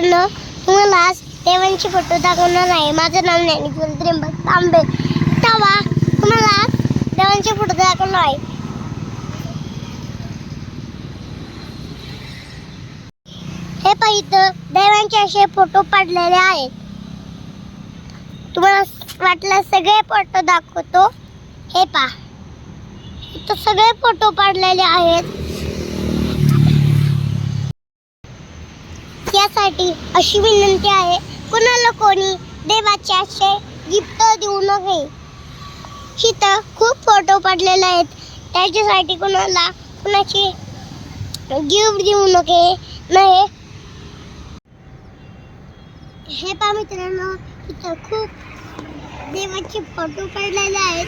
मित्रांनो तुम्हाला आज देवांचे फोटो दाखवणार आहे माझं नाव ज्ञानेश्वर त्र्यंबक तांबे. तेव्हा तुम्हाला आज देवांचे फोटो दाखवणार आहे. हे पाहिजे देवांचे असे फोटो पडलेले आहेत. तुम्हाला वाटलं सगळे फोटो दाखवतो. हे पा इथं सगळे फोटो काढलेले आहेत. करण्यासाठी अशी विनंती आहे कुणाला कोणी देवाचे असे गिफ्ट देऊ नये. इथं खूप फोटो पडलेले आहेत. त्याच्यासाठी कुणाला कुणाची गिफ्ट देऊ नये नाही हे पा मित्रांनो इथं खूप देवाचे फोटो पडलेले आहेत.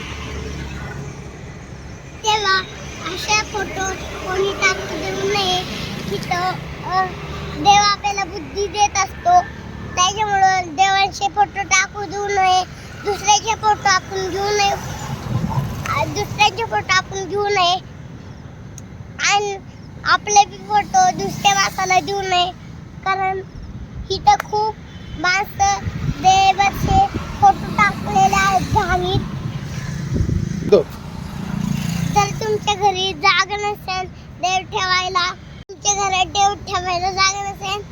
तेव्हा अशा फोटो कोणी टाकू देऊ नये तिथं अ, आपल्याला देत असतो. त्याच्यामुळं देवांचे फोटो टाकू देऊ नये. दुसऱ्याचे फोटो आपण घेऊ नये. दुसऱ्याचे फोटो आपण घेऊ नये. आणि आपले बी फोटो दुसऱ्या माणसाला देऊ नये. कारण इथं खूप माणसं देवाचे फोटो टाकलेले आहेत घाणीत जर तुमच्या घरी जागा नसेल देव ठेवायला तुमच्या घरात देव ठेवायला जागा नसेल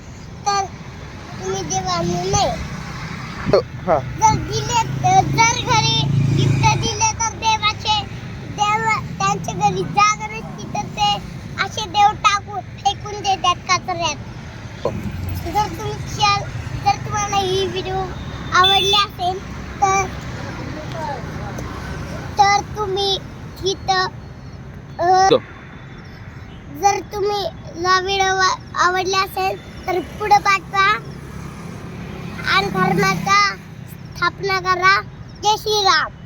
तुम्ही देव आणू नये हा. जर दिले जर घरी गिफ्ट दिले तर देवाचे देव त्यांच्या घरी जागा नसती तर ते असे देव टाकून फेकून देतात कचऱ्यात. जर तुमच्या जर तुम्हाला ही व्हिडिओ आवडली असेल तर तर तुम्ही इथं अ, जर तुम्ही हा व्हिडिओ आवडला असेल तर पुढे पाठवा. અને ઘરમાં સ્થાપના કરવા જય શ્રી રામ